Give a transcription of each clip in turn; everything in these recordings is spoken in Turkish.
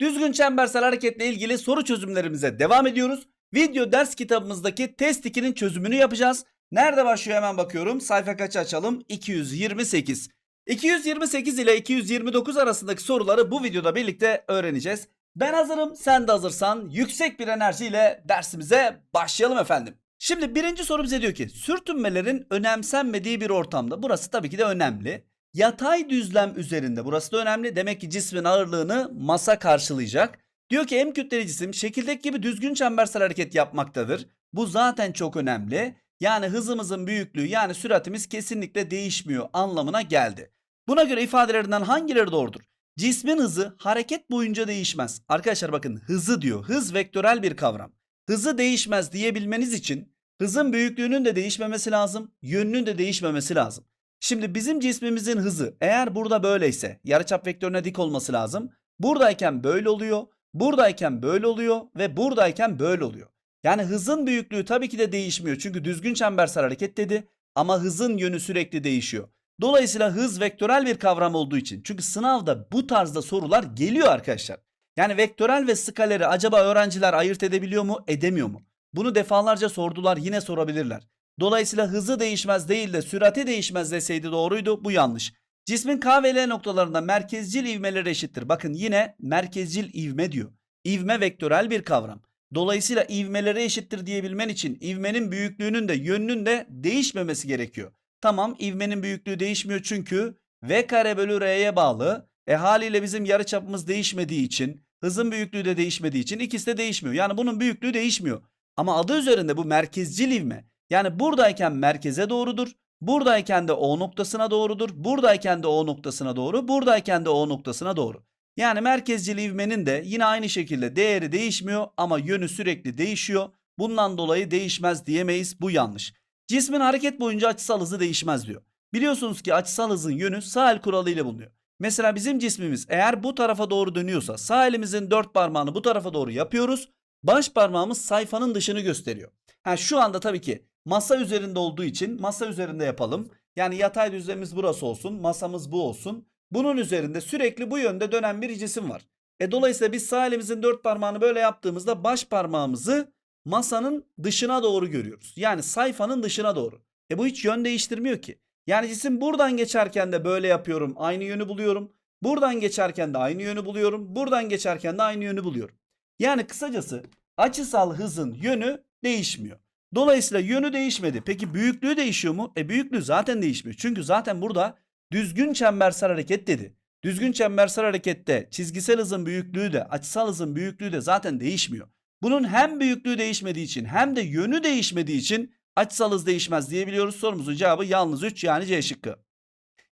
Düzgün çembersel hareketle ilgili soru çözümlerimize devam ediyoruz. Video ders kitabımızdaki test 2'nin çözümünü yapacağız. Nerede başlıyor hemen bakıyorum. Sayfa kaçı açalım? 228. 228 ile 229 arasındaki soruları bu videoda birlikte öğreneceğiz. Ben hazırım, sen de hazırsan yüksek bir enerjiyle dersimize başlayalım efendim. Şimdi birinci soru bize diyor ki sürtünmelerin önemsenmediği bir ortamda burası tabii ki de önemli. Yatay düzlem üzerinde burası da önemli. Demek ki cismin ağırlığını masa karşılayacak. Diyor ki M kütleli cisim şekildeki gibi düzgün çembersel hareket yapmaktadır. Bu zaten çok önemli. Yani hızımızın büyüklüğü yani süratimiz kesinlikle değişmiyor anlamına geldi. Buna göre ifadelerinden hangileri doğrudur? Cismin hızı hareket boyunca değişmez. Arkadaşlar bakın hızı diyor. Hız vektörel bir kavram. Hızı değişmez diyebilmeniz için hızın büyüklüğünün de değişmemesi lazım, yönünün de değişmemesi lazım. Şimdi bizim cismimizin hızı eğer burada böyleyse yarıçap vektörüne dik olması lazım. Buradayken böyle oluyor, buradayken böyle oluyor ve buradayken böyle oluyor. Yani hızın büyüklüğü tabii ki de değişmiyor. Çünkü düzgün çembersel hareket dedi ama hızın yönü sürekli değişiyor. Dolayısıyla hız vektörel bir kavram olduğu için. Çünkü sınavda bu tarzda sorular geliyor arkadaşlar. Yani vektörel ve skaleri acaba öğrenciler ayırt edebiliyor mu, edemiyor mu? Bunu defalarca sordular, yine sorabilirler. Dolayısıyla hızı değişmez değil de sürati değişmez deseydi doğruydu. Bu yanlış. Cismin K ve L noktalarında merkezcil ivmeleri eşittir. Bakın yine merkezcil ivme diyor. İvme vektörel bir kavram. Dolayısıyla ivmeleri eşittir diyebilmen için ivmenin büyüklüğünün de yönünün de değişmemesi gerekiyor. Tamam ivmenin büyüklüğü değişmiyor çünkü V kare bölü R'ye bağlı. E haliyle bizim yarıçapımız değişmediği için hızın büyüklüğü de değişmediği için ikisi de değişmiyor. Yani bunun büyüklüğü değişmiyor. Ama adı üzerinde bu merkezcil ivme. Yani buradayken merkeze doğrudur. Buradayken de O noktasına doğrudur. Buradayken de O noktasına doğru. Buradayken de O noktasına doğru. Yani merkezcil ivmenin de yine aynı şekilde değeri değişmiyor ama yönü sürekli değişiyor. Bundan dolayı değişmez diyemeyiz. Bu yanlış. Cismin hareket boyunca açısal hızı değişmez diyor. Biliyorsunuz ki açısal hızın yönü sağ el kuralı ile bulunuyor. Mesela bizim cismimiz eğer bu tarafa doğru dönüyorsa sağ elimizin dört parmağını bu tarafa doğru yapıyoruz. Baş parmağımız sayfanın dışını gösteriyor. Ha şu anda tabii ki masa üzerinde olduğu için masa üzerinde yapalım. Yani yatay düzlemimiz burası olsun, masamız bu olsun. Bunun üzerinde sürekli bu yönde dönen bir cisim var. E dolayısıyla biz sağ elimizin dört parmağını böyle yaptığımızda baş parmağımızı masanın dışına doğru görüyoruz. Yani sayfanın dışına doğru. E bu hiç yön değiştirmiyor ki. Yani cisim buradan geçerken de böyle yapıyorum. Aynı yönü buluyorum. Buradan geçerken de aynı yönü buluyorum. Buradan geçerken de aynı yönü buluyorum. Yani kısacası açısal hızın yönü değişmiyor. Dolayısıyla yönü değişmedi. Peki büyüklüğü değişiyor mu? E büyüklüğü zaten değişmiyor. Çünkü zaten burada düzgün çembersel hareket dedi. Düzgün çembersel harekette çizgisel hızın büyüklüğü de açısal hızın büyüklüğü de zaten değişmiyor. Bunun hem büyüklüğü değişmediği için hem de yönü değişmediği için açısal hız değişmez diyebiliyoruz. Sorumuzun cevabı yalnız 3 yani C şıkkı.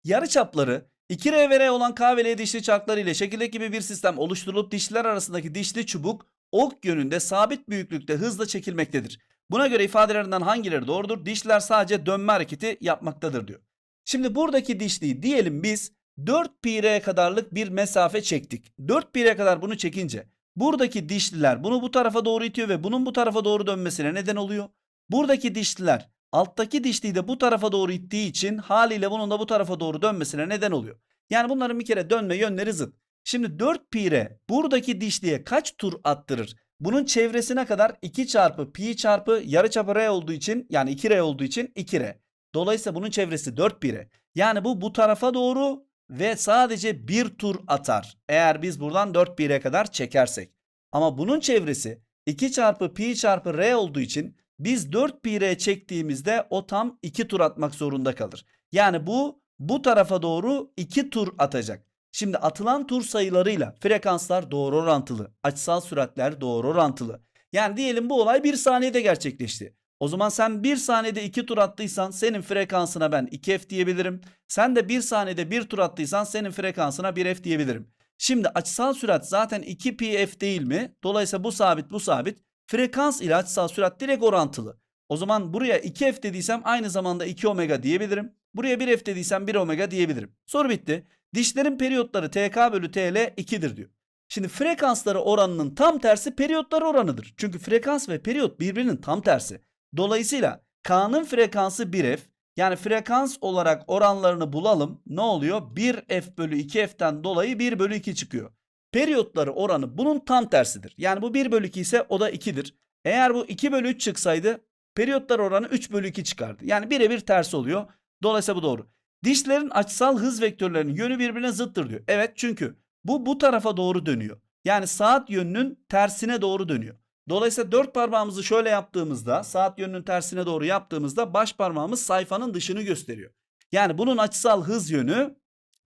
Yarı çapları 2R ve R olan K ve L dişli çarkları ile şekildeki gibi bir sistem oluşturulup dişler arasındaki dişli çubuk ok yönünde sabit büyüklükte hızla çekilmektedir. Buna göre ifadelerinden hangileri doğrudur? Dişler sadece dönme hareketi yapmaktadır diyor. Şimdi buradaki dişliği diyelim biz 4 pi r kadarlık bir mesafe çektik. 4 pi r kadar bunu çekince buradaki dişliler bunu bu tarafa doğru itiyor ve bunun bu tarafa doğru dönmesine neden oluyor. Buradaki dişliler alttaki dişliği de bu tarafa doğru ittiği için haliyle bunun da bu tarafa doğru dönmesine neden oluyor. Yani bunların bir kere dönme yönleri zıt. Şimdi 4 pi r buradaki dişliğe kaç tur attırır? Bunun çevresine kadar 2 çarpı pi çarpı yarıçapı r olduğu için yani 2r olduğu için 2r. Dolayısıyla bunun çevresi 4 pi r. Yani bu bu tarafa doğru ve sadece bir tur atar. Eğer biz buradan 4 pi r kadar çekersek. Ama bunun çevresi 2 çarpı pi çarpı r olduğu için biz 4 pi r çektiğimizde o tam 2 tur atmak zorunda kalır. Yani bu bu tarafa doğru 2 tur atacak. Şimdi atılan tur sayılarıyla frekanslar doğru orantılı. Açısal süratler doğru orantılı. Yani diyelim bu olay 1 saniyede gerçekleşti. O zaman sen 1 saniyede 2 tur attıysan senin frekansına ben 2f diyebilirim. Sen de 1 saniyede 1 tur attıysan senin frekansına 1f diyebilirim. Şimdi açısal sürat zaten 2 pi f değil mi? Dolayısıyla bu sabit bu sabit. Frekans ile açısal sürat direkt orantılı. O zaman buraya 2f dediysem aynı zamanda 2 omega diyebilirim. Buraya 1f dediysem 1 omega diyebilirim. Soru bitti. Dişlerin periyotları TK bölü TL 2'dir diyor. Şimdi frekansları oranının tam tersi periyotları oranıdır. Çünkü frekans ve periyot birbirinin tam tersi. Dolayısıyla K'nın frekansı 1F. Yani frekans olarak oranlarını bulalım. Ne oluyor? 1F bölü 2F'ten dolayı 1 bölü 2 çıkıyor. Periyotları oranı bunun tam tersidir. Yani bu 1 bölü 2 ise o da 2'dir. Eğer bu 2 bölü 3 çıksaydı periyotlar oranı 3 bölü 2 çıkardı. Yani birebir tersi oluyor. Dolayısıyla bu doğru. Dişlerin açısal hız vektörlerinin yönü birbirine zıttır diyor. Evet çünkü bu bu tarafa doğru dönüyor. Yani saat yönünün tersine doğru dönüyor. Dolayısıyla dört parmağımızı şöyle yaptığımızda saat yönünün tersine doğru yaptığımızda baş parmağımız sayfanın dışını gösteriyor. Yani bunun açısal hız yönü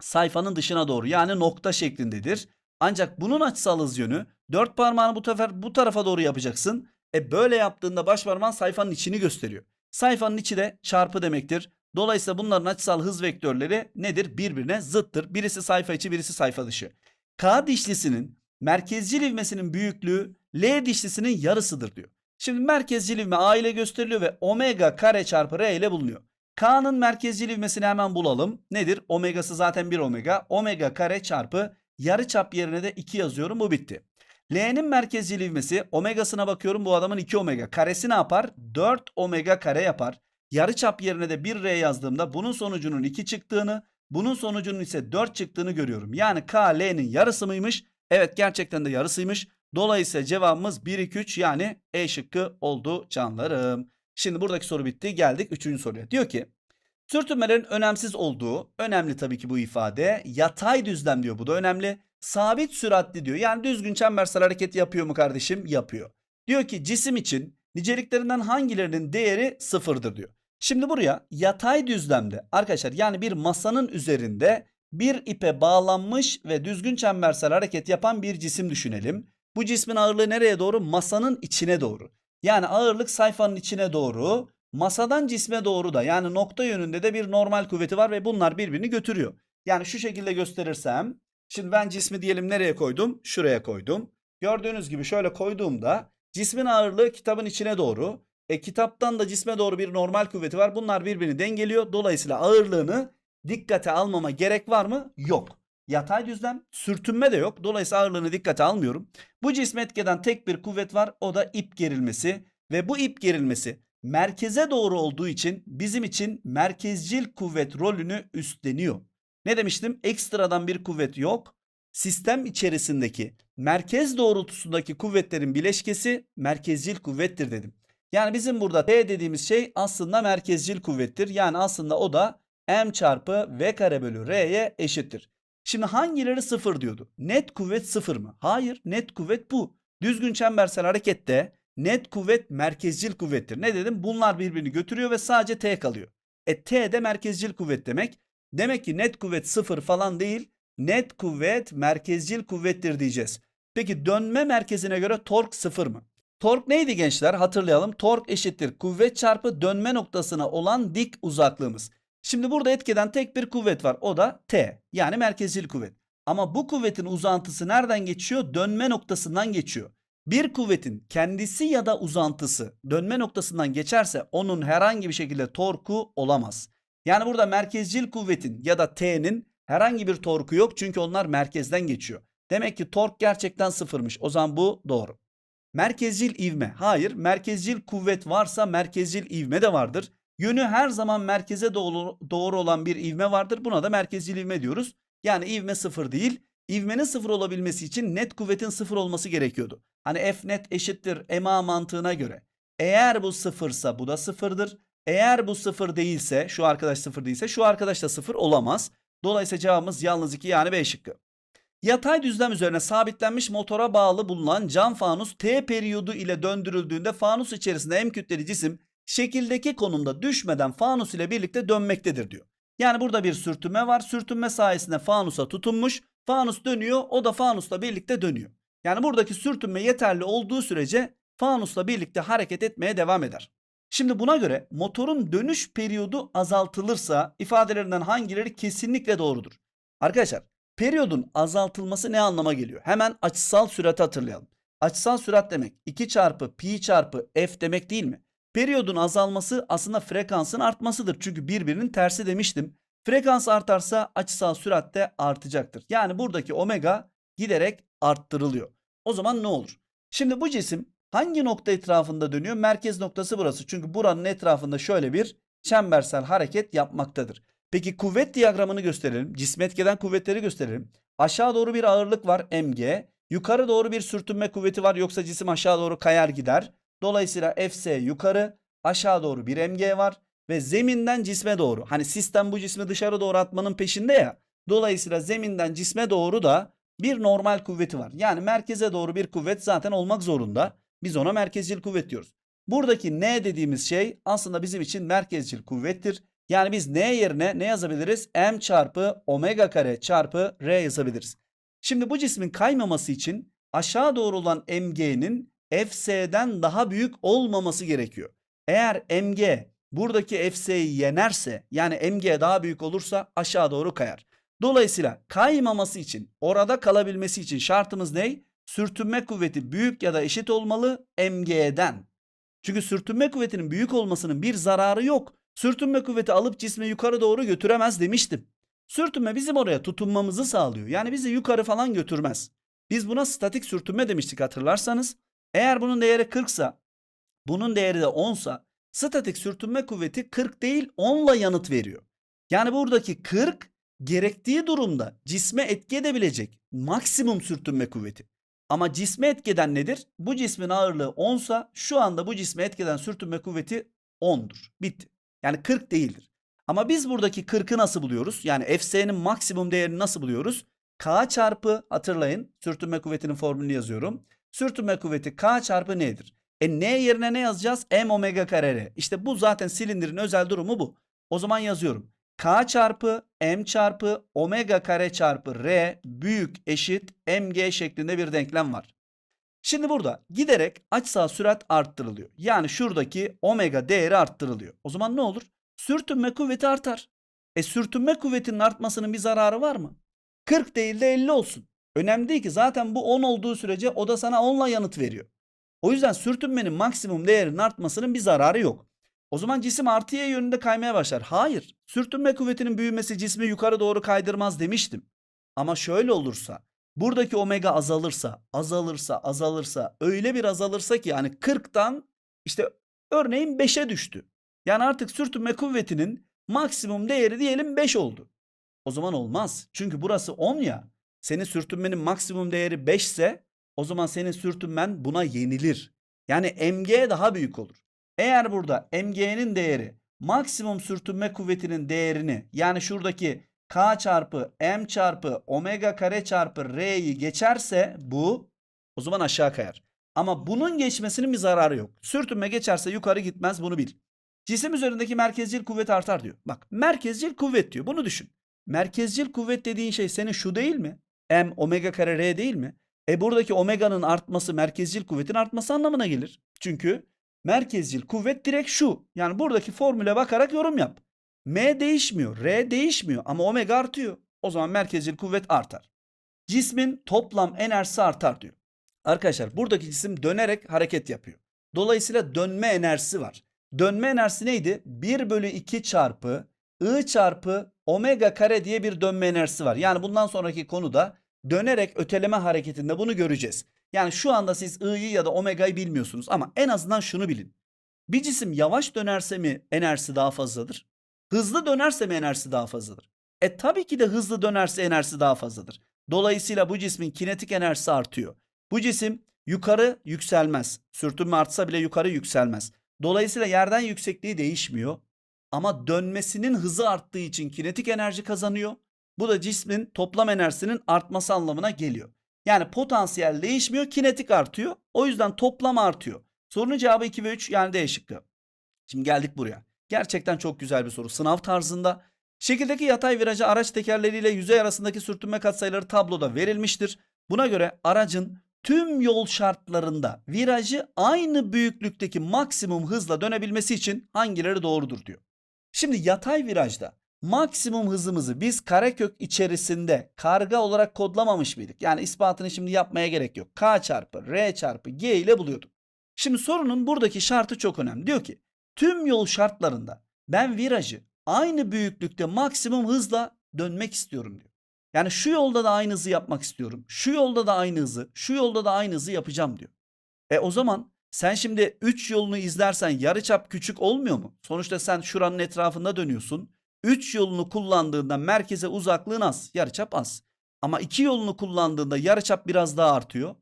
sayfanın dışına doğru yani nokta şeklindedir. Ancak bunun açısal hız yönü dört parmağını bu sefer bu tarafa doğru yapacaksın. E böyle yaptığında baş parmağın sayfanın içini gösteriyor. Sayfanın içi de çarpı demektir. Dolayısıyla bunların açısal hız vektörleri nedir? Birbirine zıttır. Birisi sayfa içi, birisi sayfa dışı. K dişlisinin merkezcil ivmesinin büyüklüğü L dişlisinin yarısıdır diyor. Şimdi merkezcil ivme A ile gösteriliyor ve omega kare çarpı R ile bulunuyor. K'nın merkezcil ivmesini hemen bulalım. Nedir? Omegası zaten 1 omega. Omega kare çarpı yarıçap yerine de 2 yazıyorum. Bu bitti. L'nin merkezcil ivmesi omegasına bakıyorum bu adamın 2 omega. Karesi ne yapar? 4 omega kare yapar. Yarıçap yerine de 1 R yazdığımda bunun sonucunun 2 çıktığını, bunun sonucunun ise 4 çıktığını görüyorum. Yani K L'nin yarısı mıymış? Evet gerçekten de yarısıymış. Dolayısıyla cevabımız 1 2 3 yani E şıkkı oldu canlarım. Şimdi buradaki soru bitti. Geldik 3. soruya. Diyor ki sürtünmelerin önemsiz olduğu, önemli tabii ki bu ifade. Yatay düzlem diyor bu da önemli. Sabit süratli diyor. Yani düzgün çembersel hareket yapıyor mu kardeşim? Yapıyor. Diyor ki cisim için niceliklerinden hangilerinin değeri sıfırdır diyor. Şimdi buraya yatay düzlemde arkadaşlar yani bir masanın üzerinde bir ipe bağlanmış ve düzgün çembersel hareket yapan bir cisim düşünelim. Bu cismin ağırlığı nereye doğru? Masanın içine doğru. Yani ağırlık sayfanın içine doğru. Masadan cisme doğru da yani nokta yönünde de bir normal kuvveti var ve bunlar birbirini götürüyor. Yani şu şekilde gösterirsem şimdi ben cismi diyelim nereye koydum? Şuraya koydum. Gördüğünüz gibi şöyle koyduğumda cismin ağırlığı kitabın içine doğru. E kitaptan da cisme doğru bir normal kuvveti var. Bunlar birbirini dengeliyor. Dolayısıyla ağırlığını dikkate almama gerek var mı? Yok. Yatay düzlem, sürtünme de yok. Dolayısıyla ağırlığını dikkate almıyorum. Bu cisme etkeden tek bir kuvvet var. O da ip gerilmesi ve bu ip gerilmesi merkeze doğru olduğu için bizim için merkezcil kuvvet rolünü üstleniyor. Ne demiştim? Ekstradan bir kuvvet yok. Sistem içerisindeki merkez doğrultusundaki kuvvetlerin bileşkesi merkezcil kuvvettir dedim. Yani bizim burada T dediğimiz şey aslında merkezcil kuvvettir. Yani aslında o da m çarpı v kare bölü r'ye eşittir. Şimdi hangileri sıfır diyordu? Net kuvvet sıfır mı? Hayır net kuvvet bu. Düzgün çembersel harekette net kuvvet merkezcil kuvvettir. Ne dedim? Bunlar birbirini götürüyor ve sadece T kalıyor. E T de merkezcil kuvvet demek. Demek ki net kuvvet sıfır falan değil. Net kuvvet merkezcil kuvvettir diyeceğiz. Peki dönme merkezine göre tork sıfır mı? Tork neydi gençler? Hatırlayalım. Tork eşittir kuvvet çarpı dönme noktasına olan dik uzaklığımız. Şimdi burada etkeden tek bir kuvvet var. O da T. Yani merkezcil kuvvet. Ama bu kuvvetin uzantısı nereden geçiyor? Dönme noktasından geçiyor. Bir kuvvetin kendisi ya da uzantısı dönme noktasından geçerse onun herhangi bir şekilde torku olamaz. Yani burada merkezcil kuvvetin ya da T'nin herhangi bir torku yok çünkü onlar merkezden geçiyor. Demek ki tork gerçekten sıfırmış. O zaman bu doğru. Merkezcil ivme. Hayır, merkezcil kuvvet varsa merkezcil ivme de vardır. Yönü her zaman merkeze doğru, doğru olan bir ivme vardır. Buna da merkezcil ivme diyoruz. Yani ivme sıfır değil. İvmenin sıfır olabilmesi için net kuvvetin sıfır olması gerekiyordu. Hani F net eşittir MA mantığına göre. Eğer bu sıfırsa bu da sıfırdır. Eğer bu sıfır değilse şu arkadaş sıfır değilse şu arkadaş da sıfır olamaz. Dolayısıyla cevabımız yalnız 2 yani B şıkkı. Yatay düzlem üzerine sabitlenmiş motora bağlı bulunan cam fanus T periyodu ile döndürüldüğünde fanus içerisinde M kütleli cisim şekildeki konumda düşmeden fanus ile birlikte dönmektedir diyor. Yani burada bir sürtünme var. Sürtünme sayesinde fanusa tutunmuş. Fanus dönüyor. O da fanusla birlikte dönüyor. Yani buradaki sürtünme yeterli olduğu sürece fanusla birlikte hareket etmeye devam eder. Şimdi buna göre motorun dönüş periyodu azaltılırsa ifadelerinden hangileri kesinlikle doğrudur? Arkadaşlar periyodun azaltılması ne anlama geliyor? Hemen açısal sürati hatırlayalım. Açısal sürat demek 2 çarpı pi çarpı f demek değil mi? Periyodun azalması aslında frekansın artmasıdır. Çünkü birbirinin tersi demiştim. Frekans artarsa açısal sürat de artacaktır. Yani buradaki omega giderek arttırılıyor. O zaman ne olur? Şimdi bu cisim hangi nokta etrafında dönüyor? Merkez noktası burası. Çünkü buranın etrafında şöyle bir çembersel hareket yapmaktadır. Peki kuvvet diyagramını gösterelim. Cisme etkeden kuvvetleri gösterelim. Aşağı doğru bir ağırlık var mg. Yukarı doğru bir sürtünme kuvveti var yoksa cisim aşağı doğru kayar gider. Dolayısıyla Fs yukarı aşağı doğru bir mg var ve zeminden cisme doğru. Hani sistem bu cismi dışarı doğru atmanın peşinde ya. Dolayısıyla zeminden cisme doğru da bir normal kuvveti var. Yani merkeze doğru bir kuvvet zaten olmak zorunda. Biz ona merkezcil kuvvet diyoruz. Buradaki N dediğimiz şey aslında bizim için merkezcil kuvvettir. Yani biz N yerine ne yazabiliriz? M çarpı omega kare çarpı R yazabiliriz. Şimdi bu cismin kaymaması için aşağı doğru olan mg'nin Fs'den daha büyük olmaması gerekiyor. Eğer mg buradaki Fs'yi yenerse yani mg daha büyük olursa aşağı doğru kayar. Dolayısıyla kaymaması için orada kalabilmesi için şartımız ne? Sürtünme kuvveti büyük ya da eşit olmalı mg'den. Çünkü sürtünme kuvvetinin büyük olmasının bir zararı yok. Sürtünme kuvveti alıp cismi yukarı doğru götüremez demiştim. Sürtünme bizim oraya tutunmamızı sağlıyor. Yani bizi yukarı falan götürmez. Biz buna statik sürtünme demiştik hatırlarsanız. Eğer bunun değeri 40 sa bunun değeri de 10 sa statik sürtünme kuvveti 40 değil 10 ile yanıt veriyor. Yani buradaki 40 gerektiği durumda cisme etki edebilecek maksimum sürtünme kuvveti. Ama cisme etkeden nedir? Bu cismin ağırlığı 10 sa şu anda bu cisme etkeden sürtünme kuvveti 10'dur. Bitti. Yani 40 değildir. Ama biz buradaki 40'ı nasıl buluyoruz? Yani Fs'nin maksimum değerini nasıl buluyoruz? K çarpı hatırlayın sürtünme kuvvetinin formülünü yazıyorum. Sürtünme kuvveti K çarpı N'dir. E N yerine ne yazacağız? M omega kare R. İşte bu zaten silindirin özel durumu bu. O zaman yazıyorum. K çarpı M çarpı omega kare çarpı R büyük eşit mg şeklinde bir denklem var. Şimdi burada giderek açısal sürat arttırılıyor. Yani şuradaki omega değeri arttırılıyor. O zaman ne olur? Sürtünme kuvveti artar. E sürtünme kuvvetinin artmasının bir zararı var mı? 40 değil de 50 olsun. Önemli değil ki zaten bu 10 olduğu sürece o da sana 10'la yanıt veriyor. O yüzden sürtünmenin maksimum değerinin artmasının bir zararı yok. O zaman cisim artıya yönünde kaymaya başlar. Hayır. Sürtünme kuvvetinin büyümesi cismi yukarı doğru kaydırmaz demiştim. Ama şöyle olursa buradaki omega azalırsa, azalırsa, azalırsa öyle bir azalırsa ki yani 40'tan işte örneğin 5'e düştü. Yani artık sürtünme kuvvetinin maksimum değeri diyelim 5 oldu. O zaman olmaz. Çünkü burası 10 ya. Senin sürtünmenin maksimum değeri 5 ise o zaman senin sürtünmen buna yenilir. Yani mg daha büyük olur. Eğer burada mg'nin değeri maksimum sürtünme kuvvetinin değerini yani şuradaki k çarpı m çarpı omega kare çarpı r'yi geçerse bu o zaman aşağı kayar. Ama bunun geçmesinin bir zararı yok. Sürtünme geçerse yukarı gitmez bunu bil. Cisim üzerindeki merkezcil kuvvet artar diyor. Bak merkezcil kuvvet diyor. Bunu düşün. Merkezcil kuvvet dediğin şey senin şu değil mi? M omega kare R değil mi? E buradaki omega'nın artması merkezcil kuvvetin artması anlamına gelir. Çünkü merkezcil kuvvet direkt şu. Yani buradaki formüle bakarak yorum yap. M değişmiyor, R değişmiyor ama omega artıyor. O zaman merkezcil kuvvet artar. Cismin toplam enerjisi artar diyor. Arkadaşlar buradaki cisim dönerek hareket yapıyor. Dolayısıyla dönme enerjisi var. Dönme enerjisi neydi? 1 bölü 2 çarpı I çarpı omega kare diye bir dönme enerjisi var. Yani bundan sonraki konuda dönerek öteleme hareketinde bunu göreceğiz. Yani şu anda siz I'yi ya da omega'yı bilmiyorsunuz ama en azından şunu bilin. Bir cisim yavaş dönerse mi enerjisi daha fazladır? Hızlı dönerse mi enerjisi daha fazladır? E tabii ki de hızlı dönerse enerjisi daha fazladır. Dolayısıyla bu cismin kinetik enerjisi artıyor. Bu cisim yukarı yükselmez. Sürtünme artsa bile yukarı yükselmez. Dolayısıyla yerden yüksekliği değişmiyor. Ama dönmesinin hızı arttığı için kinetik enerji kazanıyor. Bu da cismin toplam enerjisinin artması anlamına geliyor. Yani potansiyel değişmiyor, kinetik artıyor. O yüzden toplam artıyor. Sorunun cevabı 2 ve 3 yani D şıkkı. Şimdi geldik buraya. Gerçekten çok güzel bir soru. Sınav tarzında. Şekildeki yatay virajı araç tekerleriyle yüzey arasındaki sürtünme katsayıları tabloda verilmiştir. Buna göre aracın tüm yol şartlarında virajı aynı büyüklükteki maksimum hızla dönebilmesi için hangileri doğrudur diyor. Şimdi yatay virajda maksimum hızımızı biz karekök içerisinde karga olarak kodlamamış mıydık? Yani ispatını şimdi yapmaya gerek yok. K çarpı R çarpı G ile buluyorduk. Şimdi sorunun buradaki şartı çok önemli. Diyor ki tüm yol şartlarında ben virajı aynı büyüklükte maksimum hızla dönmek istiyorum diyor. Yani şu yolda da aynı hızı yapmak istiyorum. Şu yolda da aynı hızı, şu yolda da aynı hızı yapacağım diyor. E o zaman sen şimdi 3 yolunu izlersen yarıçap küçük olmuyor mu? Sonuçta sen şuranın etrafında dönüyorsun. 3 yolunu kullandığında merkeze uzaklığın az, yarıçap az. Ama iki yolunu kullandığında yarıçap biraz daha artıyor.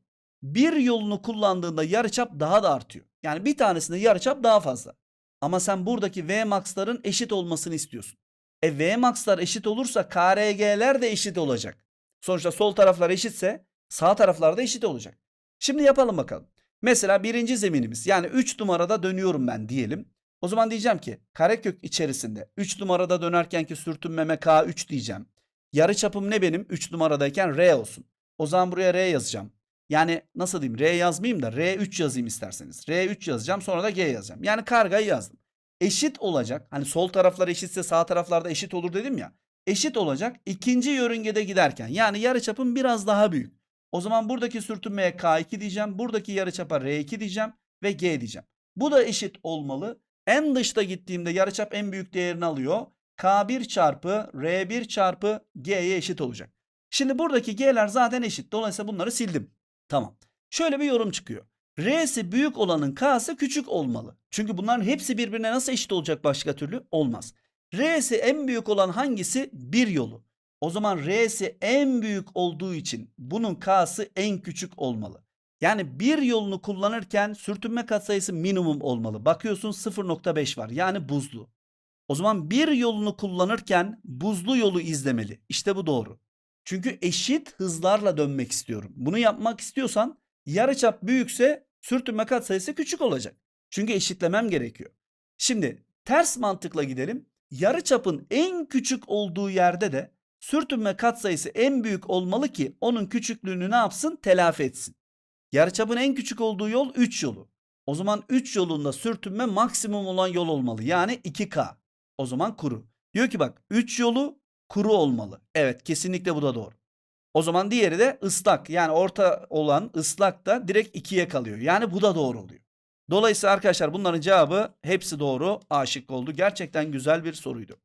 Bir yolunu kullandığında yarıçap daha da artıyor. Yani bir tanesinde yarıçap daha fazla. Ama sen buradaki Vmax'ların eşit olmasını istiyorsun. E Vmax'lar eşit olursa KRG'ler de eşit olacak. Sonuçta sol taraflar eşitse sağ taraflar da eşit olacak. Şimdi yapalım bakalım. Mesela birinci zeminimiz yani 3 numarada dönüyorum ben diyelim. O zaman diyeceğim ki karekök içerisinde 3 numarada dönerkenki sürtünmeme K3 diyeceğim. Yarıçapım ne benim? 3 numaradayken R olsun. O zaman buraya R yazacağım. Yani nasıl diyeyim? R yazmayayım da R3 yazayım isterseniz. R3 yazacağım sonra da G yazacağım. Yani kargayı yazdım. Eşit olacak. Hani sol taraflar eşitse sağ taraflarda eşit olur dedim ya. Eşit olacak ikinci yörüngede giderken. Yani yarıçapım biraz daha büyük. O zaman buradaki sürtünmeye K2 diyeceğim. Buradaki yarıçapa R2 diyeceğim ve G diyeceğim. Bu da eşit olmalı. En dışta gittiğimde yarıçap en büyük değerini alıyor. K1 çarpı R1 çarpı G'ye eşit olacak. Şimdi buradaki G'ler zaten eşit. Dolayısıyla bunları sildim. Tamam. Şöyle bir yorum çıkıyor. R'si büyük olanın K'sı küçük olmalı. Çünkü bunların hepsi birbirine nasıl eşit olacak başka türlü? Olmaz. R'si en büyük olan hangisi? Bir yolu. O zaman R'si en büyük olduğu için bunun K'sı en küçük olmalı. Yani bir yolunu kullanırken sürtünme katsayısı minimum olmalı. Bakıyorsun 0.5 var yani buzlu. O zaman bir yolunu kullanırken buzlu yolu izlemeli. İşte bu doğru. Çünkü eşit hızlarla dönmek istiyorum. Bunu yapmak istiyorsan yarıçap büyükse sürtünme katsayısı küçük olacak. Çünkü eşitlemem gerekiyor. Şimdi ters mantıkla gidelim. Yarıçapın en küçük olduğu yerde de sürtünme katsayısı en büyük olmalı ki onun küçüklüğünü ne yapsın? Telafi etsin. Yarıçapın en küçük olduğu yol 3 yolu. O zaman 3 yolunda sürtünme maksimum olan yol olmalı. Yani 2K. O zaman kuru. Diyor ki bak 3 yolu kuru olmalı. Evet kesinlikle bu da doğru. O zaman diğeri de ıslak. Yani orta olan ıslak da direkt 2'ye kalıyor. Yani bu da doğru oluyor. Dolayısıyla arkadaşlar bunların cevabı hepsi doğru. A şıkkı oldu. Gerçekten güzel bir soruydu.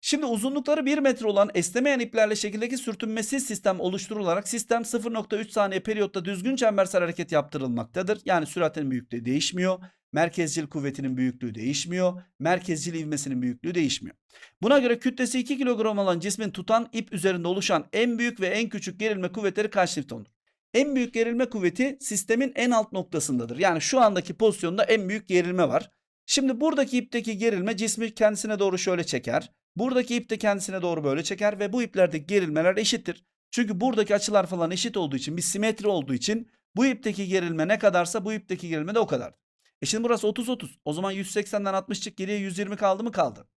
Şimdi uzunlukları 1 metre olan esnemeyen iplerle şekildeki sürtünmesiz sistem oluşturularak sistem 0.3 saniye periyotta düzgün çembersel hareket yaptırılmaktadır. Yani süratin büyüklüğü değişmiyor. Merkezcil kuvvetinin büyüklüğü değişmiyor. Merkezcil ivmesinin büyüklüğü değişmiyor. Buna göre kütlesi 2 kilogram olan cismin tutan ip üzerinde oluşan en büyük ve en küçük gerilme kuvvetleri kaç Newton'dur? En büyük gerilme kuvveti sistemin en alt noktasındadır. Yani şu andaki pozisyonda en büyük gerilme var. Şimdi buradaki ipteki gerilme cismi kendisine doğru şöyle çeker. Buradaki ip de kendisine doğru böyle çeker ve bu iplerdeki gerilmeler eşittir. Çünkü buradaki açılar falan eşit olduğu için bir simetri olduğu için bu ipteki gerilme ne kadarsa bu ipteki gerilme de o kadar. E şimdi burası 30-30. O zaman 180'den 60 çık geriye 120 kaldı mı kaldı.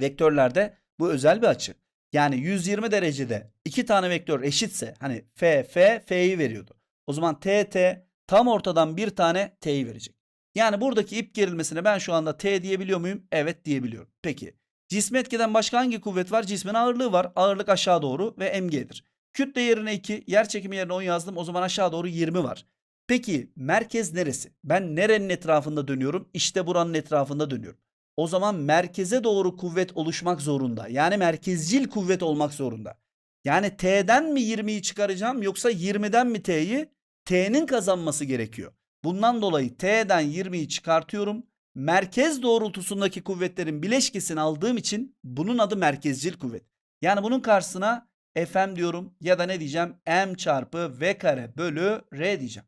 Vektörlerde bu özel bir açı. Yani 120 derecede iki tane vektör eşitse hani F, F, F'yi veriyordu. O zaman T, T tam ortadan bir tane T'yi verecek. Yani buradaki ip gerilmesine ben şu anda T diyebiliyor muyum? Evet diyebiliyorum. Peki cismi etkeden başka hangi kuvvet var? Cismin ağırlığı var. Ağırlık aşağı doğru ve mg'dir. Kütle yerine 2, yer çekimi yerine 10 yazdım. O zaman aşağı doğru 20 var. Peki merkez neresi? Ben nerenin etrafında dönüyorum? İşte buranın etrafında dönüyorum. O zaman merkeze doğru kuvvet oluşmak zorunda. Yani merkezcil kuvvet olmak zorunda. Yani T'den mi 20'yi çıkaracağım yoksa 20'den mi T'yi? T'nin kazanması gerekiyor. Bundan dolayı T'den 20'yi çıkartıyorum. Merkez doğrultusundaki kuvvetlerin bileşkesini aldığım için bunun adı merkezcil kuvvet. Yani bunun karşısına Fm diyorum ya da ne diyeceğim? M çarpı V kare bölü R diyeceğim.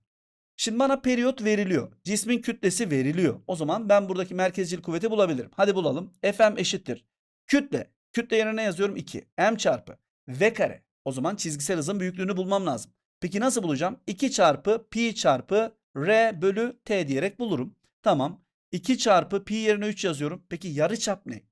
Şimdi bana periyot veriliyor. Cismin kütlesi veriliyor. O zaman ben buradaki merkezcil kuvveti bulabilirim. Hadi bulalım. Fm eşittir. Kütle. Kütle yerine ne yazıyorum? 2. M çarpı V kare. O zaman çizgisel hızın büyüklüğünü bulmam lazım. Peki nasıl bulacağım? 2 çarpı pi çarpı R bölü T diyerek bulurum. Tamam. 2 çarpı pi yerine 3 yazıyorum. Peki yarı çap ne?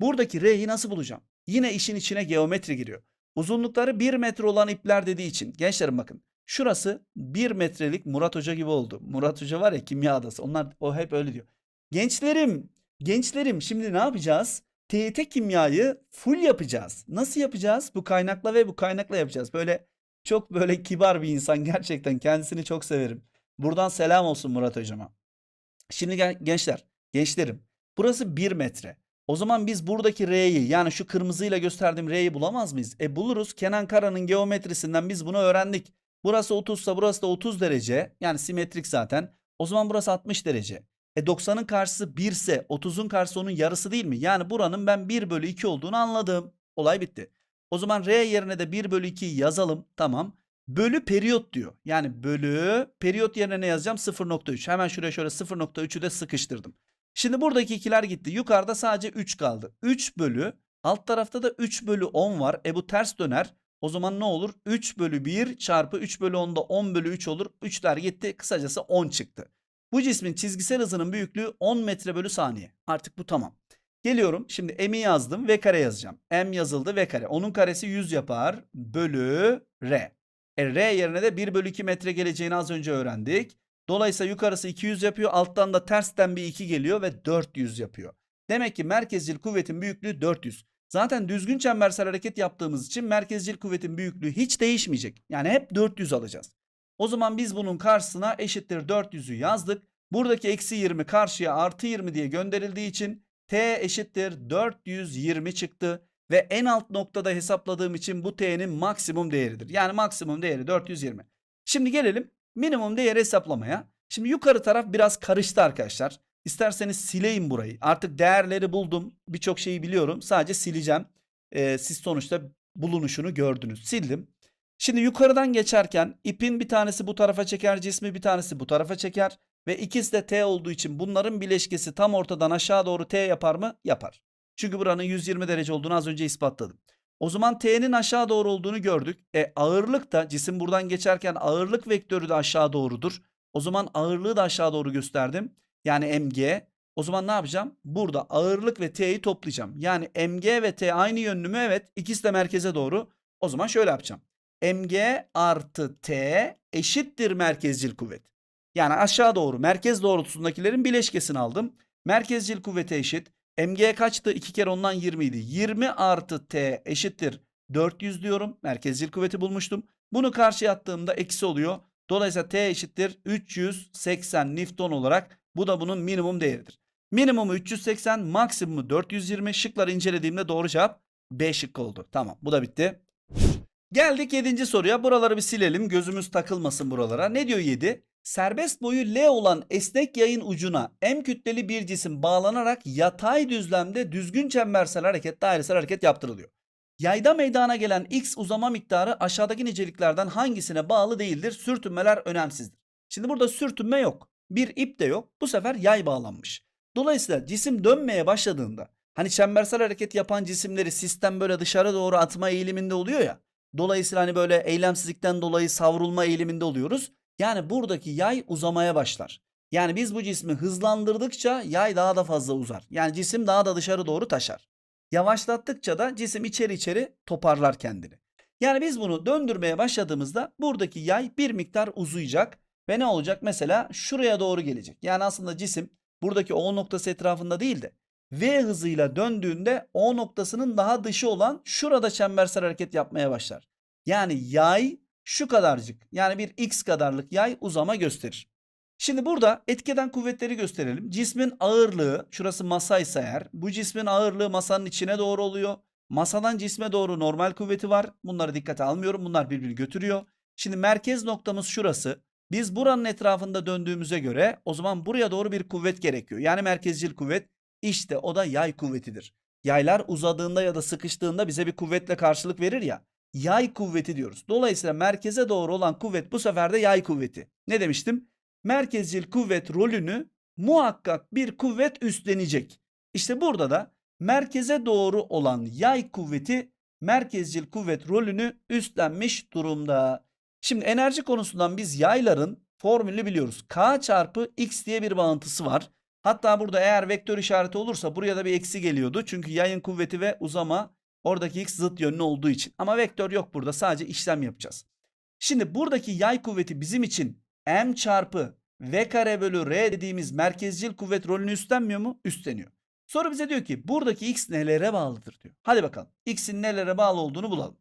Buradaki R'yi nasıl bulacağım? Yine işin içine geometri giriyor. Uzunlukları 1 metre olan ipler dediği için. Gençlerim bakın. Şurası 1 metrelik Murat Hoca gibi oldu. Murat Hoca var ya kimya adası. Onlar o hep öyle diyor. Gençlerim, gençlerim şimdi ne yapacağız? TYT kimyayı full yapacağız. Nasıl yapacağız? Bu kaynakla ve bu kaynakla yapacağız. Böyle çok böyle kibar bir insan gerçekten kendisini çok severim. Buradan selam olsun Murat hocama. Şimdi gençler, gençlerim. Burası 1 metre. O zaman biz buradaki R'yi yani şu kırmızıyla gösterdiğim R'yi bulamaz mıyız? E buluruz. Kenan Kara'nın geometrisinden biz bunu öğrendik. Burası 30 ise burası da 30 derece. Yani simetrik zaten. O zaman burası 60 derece. E 90'ın karşısı 1 ise 30'un karşısı onun yarısı değil mi? Yani buranın ben 1 bölü 2 olduğunu anladım. Olay bitti. O zaman R yerine de 1 bölü 2 yazalım. Tamam. Bölü periyot diyor. Yani bölü periyot yerine ne yazacağım? 0.3. Hemen şuraya şöyle 0.3'ü de sıkıştırdım. Şimdi buradaki ikiler gitti. Yukarıda sadece 3 kaldı. 3 bölü alt tarafta da 3 bölü 10 var. E bu ters döner. O zaman ne olur? 3 bölü 1 çarpı 3 bölü 10 da 10 bölü 3 olur. 3'ler gitti. Kısacası 10 çıktı. Bu cismin çizgisel hızının büyüklüğü 10 metre bölü saniye. Artık bu tamam. Geliyorum. Şimdi m'i yazdım. V kare yazacağım. M yazıldı. V kare. Onun karesi 100 yapar. Bölü R. E, R yerine de 1 bölü 2 metre geleceğini az önce öğrendik. Dolayısıyla yukarısı 200 yapıyor. Alttan da tersten bir 2 geliyor ve 400 yapıyor. Demek ki merkezcil kuvvetin büyüklüğü 400. Zaten düzgün çembersel hareket yaptığımız için merkezcil kuvvetin büyüklüğü hiç değişmeyecek. Yani hep 400 alacağız. O zaman biz bunun karşısına eşittir 400'ü yazdık. Buradaki eksi 20 karşıya artı 20 diye gönderildiği için t eşittir 420 çıktı. Ve en alt noktada hesapladığım için bu t'nin maksimum değeridir. Yani maksimum değeri 420. Şimdi gelelim minimum değeri hesaplamaya. Şimdi yukarı taraf biraz karıştı arkadaşlar. İsterseniz sileyim burayı. Artık değerleri buldum. Birçok şeyi biliyorum. Sadece sileceğim. Ee, siz sonuçta bulunuşunu gördünüz. Sildim. Şimdi yukarıdan geçerken ipin bir tanesi bu tarafa çeker cismi bir tanesi bu tarafa çeker. Ve ikisi de T olduğu için bunların bileşkesi tam ortadan aşağı doğru T yapar mı? Yapar. Çünkü buranın 120 derece olduğunu az önce ispatladım. O zaman T'nin aşağı doğru olduğunu gördük. E ağırlık da cisim buradan geçerken ağırlık vektörü de aşağı doğrudur. O zaman ağırlığı da aşağı doğru gösterdim. Yani mg. O zaman ne yapacağım? Burada ağırlık ve T'yi toplayacağım. Yani mg ve T aynı yönlü mü? Evet. İkisi de merkeze doğru. O zaman şöyle yapacağım. mg artı T eşittir merkezcil kuvvet. Yani aşağı doğru merkez doğrultusundakilerin bileşkesini aldım. Merkezcil kuvvete eşit. Mg kaçtı? 2 kere ondan 20 idi. 20 artı T eşittir 400 diyorum. Merkezcil kuvveti bulmuştum. Bunu karşıya attığımda eksi oluyor. Dolayısıyla T eşittir 380 Newton olarak bu da bunun minimum değeridir. Minimumu 380, maksimumu 420. Şıkları incelediğimde doğru cevap B şıkkı oldu. Tamam bu da bitti. Geldik 7. soruya. Buraları bir silelim. Gözümüz takılmasın buralara. Ne diyor 7? Serbest boyu L olan esnek yayın ucuna M kütleli bir cisim bağlanarak yatay düzlemde düzgün çembersel hareket, dairesel hareket yaptırılıyor. Yayda meydana gelen x uzama miktarı aşağıdaki niceliklerden hangisine bağlı değildir? Sürtünmeler önemsizdir. Şimdi burada sürtünme yok. Bir ip de yok. Bu sefer yay bağlanmış. Dolayısıyla cisim dönmeye başladığında hani çembersel hareket yapan cisimleri sistem böyle dışarı doğru atma eğiliminde oluyor ya. Dolayısıyla hani böyle eylemsizlikten dolayı savrulma eğiliminde oluyoruz. Yani buradaki yay uzamaya başlar. Yani biz bu cismi hızlandırdıkça yay daha da fazla uzar. Yani cisim daha da dışarı doğru taşar. Yavaşlattıkça da cisim içeri içeri toparlar kendini. Yani biz bunu döndürmeye başladığımızda buradaki yay bir miktar uzayacak ve ne olacak? Mesela şuraya doğru gelecek. Yani aslında cisim buradaki O noktası etrafında değil de V hızıyla döndüğünde O noktasının daha dışı olan şurada çembersel hareket yapmaya başlar. Yani yay şu kadarcık yani bir x kadarlık yay uzama gösterir. Şimdi burada etkeden kuvvetleri gösterelim. Cismin ağırlığı şurası masaysa eğer bu cismin ağırlığı masanın içine doğru oluyor. Masadan cisme doğru normal kuvveti var. Bunları dikkate almıyorum. Bunlar birbirini götürüyor. Şimdi merkez noktamız şurası. Biz buranın etrafında döndüğümüze göre o zaman buraya doğru bir kuvvet gerekiyor. Yani merkezcil kuvvet işte o da yay kuvvetidir. Yaylar uzadığında ya da sıkıştığında bize bir kuvvetle karşılık verir ya. Yay kuvveti diyoruz. Dolayısıyla merkeze doğru olan kuvvet bu sefer de yay kuvveti. Ne demiştim? Merkezcil kuvvet rolünü muhakkak bir kuvvet üstlenecek. İşte burada da merkeze doğru olan yay kuvveti merkezcil kuvvet rolünü üstlenmiş durumda. Şimdi enerji konusundan biz yayların formülünü biliyoruz. K çarpı X diye bir bağıntısı var. Hatta burada eğer vektör işareti olursa buraya da bir eksi geliyordu. Çünkü yayın kuvveti ve uzama oradaki X zıt yönlü olduğu için. Ama vektör yok burada sadece işlem yapacağız. Şimdi buradaki yay kuvveti bizim için M çarpı V kare bölü R dediğimiz merkezcil kuvvet rolünü üstlenmiyor mu? Üstleniyor. Soru bize diyor ki buradaki X nelere bağlıdır diyor. Hadi bakalım X'in nelere bağlı olduğunu bulalım.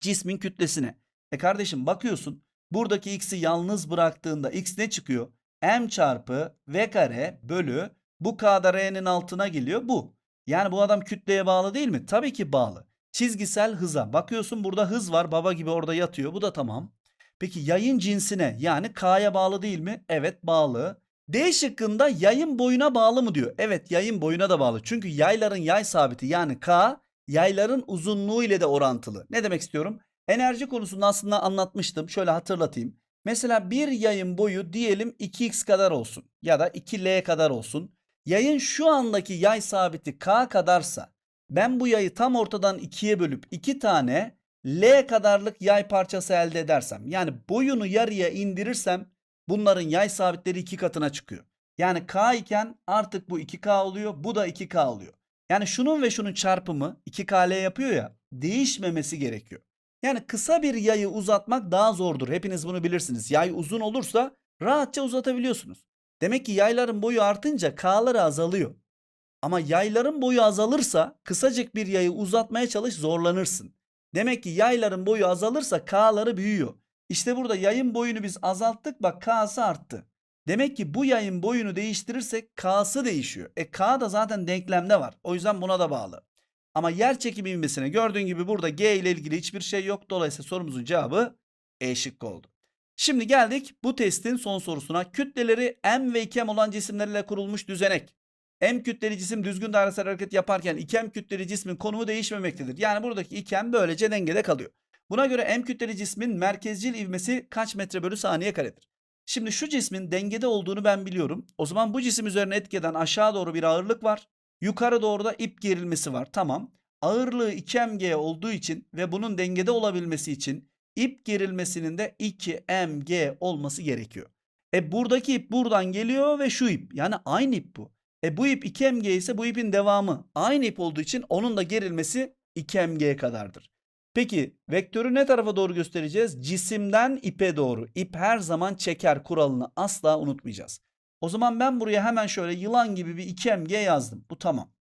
Cismin kütlesine. E kardeşim bakıyorsun buradaki x'i yalnız bıraktığında x ne çıkıyor? m çarpı v kare bölü bu k da r'nin altına geliyor bu. Yani bu adam kütleye bağlı değil mi? Tabii ki bağlı. Çizgisel hıza bakıyorsun burada hız var baba gibi orada yatıyor bu da tamam. Peki yayın cinsine yani k'ya bağlı değil mi? Evet bağlı. D şıkkında yayın boyuna bağlı mı diyor. Evet yayın boyuna da bağlı. Çünkü yayların yay sabiti yani k yayların uzunluğu ile de orantılı. Ne demek istiyorum? Enerji konusunda aslında anlatmıştım. Şöyle hatırlatayım. Mesela bir yayın boyu diyelim 2x kadar olsun ya da 2l kadar olsun. Yayın şu andaki yay sabiti k kadarsa ben bu yayı tam ortadan ikiye bölüp iki tane L kadarlık yay parçası elde edersem yani boyunu yarıya indirirsem bunların yay sabitleri iki katına çıkıyor. Yani K iken artık bu 2K oluyor bu da 2K oluyor. Yani şunun ve şunun çarpımı 2KL yapıyor ya değişmemesi gerekiyor. Yani kısa bir yayı uzatmak daha zordur. Hepiniz bunu bilirsiniz. Yay uzun olursa rahatça uzatabiliyorsunuz. Demek ki yayların boyu artınca K'ları azalıyor. Ama yayların boyu azalırsa kısacık bir yayı uzatmaya çalış zorlanırsın. Demek ki yayların boyu azalırsa K'ları büyüyor. İşte burada yayın boyunu biz azalttık bak K'sı arttı. Demek ki bu yayın boyunu değiştirirsek K'sı değişiyor. E K da zaten denklemde var. O yüzden buna da bağlı. Ama yer çekimi ivmesine gördüğün gibi burada G ile ilgili hiçbir şey yok. Dolayısıyla sorumuzun cevabı E şıkkı oldu. Şimdi geldik bu testin son sorusuna. Kütleleri M ve 2M olan cisimlerle kurulmuş düzenek. M kütleli cisim düzgün dairesel hareket yaparken 2M kütleli cismin konumu değişmemektedir. Yani buradaki 2M böylece dengede kalıyor. Buna göre M kütleli cismin merkezcil ivmesi kaç metre bölü saniye karedir? Şimdi şu cismin dengede olduğunu ben biliyorum. O zaman bu cisim üzerine etkeden aşağı doğru bir ağırlık var. Yukarı doğru da ip gerilmesi var. Tamam. Ağırlığı 2mg olduğu için ve bunun dengede olabilmesi için ip gerilmesinin de 2mg olması gerekiyor. E buradaki ip buradan geliyor ve şu ip. Yani aynı ip bu. E bu ip 2mg ise bu ipin devamı aynı ip olduğu için onun da gerilmesi 2mg kadardır. Peki vektörü ne tarafa doğru göstereceğiz? Cisimden ipe doğru. İp her zaman çeker kuralını asla unutmayacağız. O zaman ben buraya hemen şöyle yılan gibi bir 2mg yazdım. Bu tamam.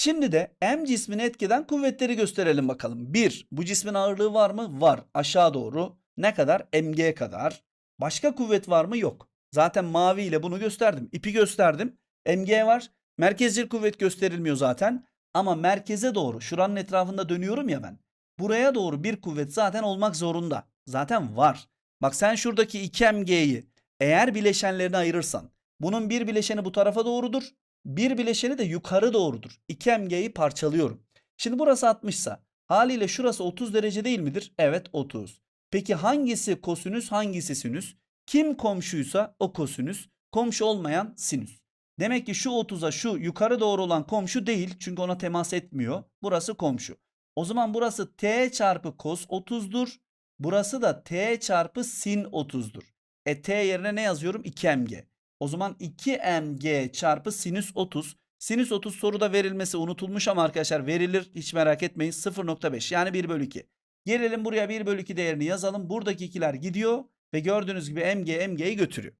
Şimdi de M cismini etkeden kuvvetleri gösterelim bakalım. 1. Bu cismin ağırlığı var mı? Var. Aşağı doğru. Ne kadar? mg kadar. Başka kuvvet var mı? Yok. Zaten mavi ile bunu gösterdim. İpi gösterdim. mg var. Merkezcil kuvvet gösterilmiyor zaten. Ama merkeze doğru şuranın etrafında dönüyorum ya ben. Buraya doğru bir kuvvet zaten olmak zorunda. Zaten var. Bak sen şuradaki 2mg'yi eğer bileşenlerini ayırırsan bunun bir bileşeni bu tarafa doğrudur. Bir bileşeni de yukarı doğrudur. 2mg'yi parçalıyorum. Şimdi burası 60 ise haliyle şurası 30 derece değil midir? Evet 30. Peki hangisi kosinüs hangisi sinüs? Kim komşuysa o kosinüs, komşu olmayan sinüs. Demek ki şu 30'a şu yukarı doğru olan komşu değil çünkü ona temas etmiyor. Burası komşu. O zaman burası t çarpı kos 30'dur. Burası da t çarpı sin 30'dur. E t yerine ne yazıyorum? 2mg. O zaman 2mg çarpı sinüs 30. Sinüs 30 soruda verilmesi unutulmuş ama arkadaşlar verilir. Hiç merak etmeyin. 0.5 yani 1 bölü 2. Gelelim buraya 1 bölü 2 değerini yazalım. Buradaki ikiler gidiyor ve gördüğünüz gibi mg mg'yi götürüyor.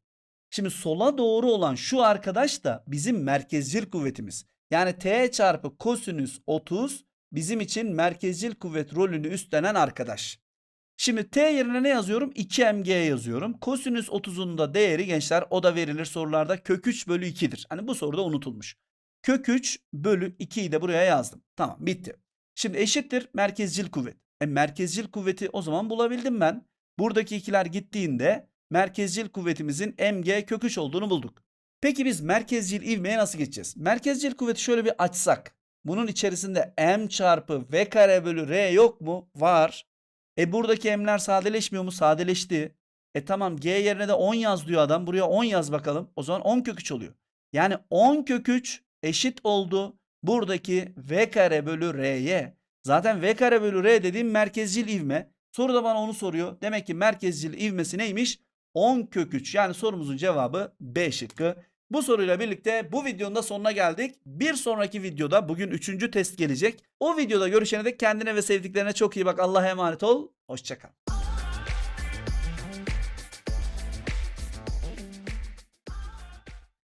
Şimdi sola doğru olan şu arkadaş da bizim merkezcil kuvvetimiz. Yani t çarpı kosinüs 30 bizim için merkezcil kuvvet rolünü üstlenen arkadaş. Şimdi t yerine ne yazıyorum? 2mg yazıyorum. Kosinüs 30'un da değeri gençler o da verilir sorularda kök 3 bölü 2'dir. Hani bu soruda unutulmuş. Kök 3 bölü 2'yi de buraya yazdım. Tamam bitti. Şimdi eşittir merkezcil kuvvet. E merkezcil kuvveti o zaman bulabildim ben. Buradaki ikiler gittiğinde merkezcil kuvvetimizin mg kök 3 olduğunu bulduk. Peki biz merkezcil ivmeye nasıl geçeceğiz? Merkezcil kuvveti şöyle bir açsak. Bunun içerisinde m çarpı v kare bölü r yok mu? Var. E buradaki m'ler sadeleşmiyor mu? Sadeleşti. E tamam g yerine de 10 yaz diyor adam. Buraya 10 yaz bakalım. O zaman 10 kök 3 oluyor. Yani 10 kök 3 eşit oldu. Buradaki v kare bölü r'ye. Zaten v kare bölü r dediğim merkezcil ivme. Soru da bana onu soruyor. Demek ki merkezcil ivmesi neymiş? 10 kök 3. Yani sorumuzun cevabı B şıkkı. Bu soruyla birlikte bu videonun da sonuna geldik. Bir sonraki videoda bugün 3. test gelecek. O videoda görüşene dek kendine ve sevdiklerine çok iyi bak. Allah'a emanet ol. Hoşçakal.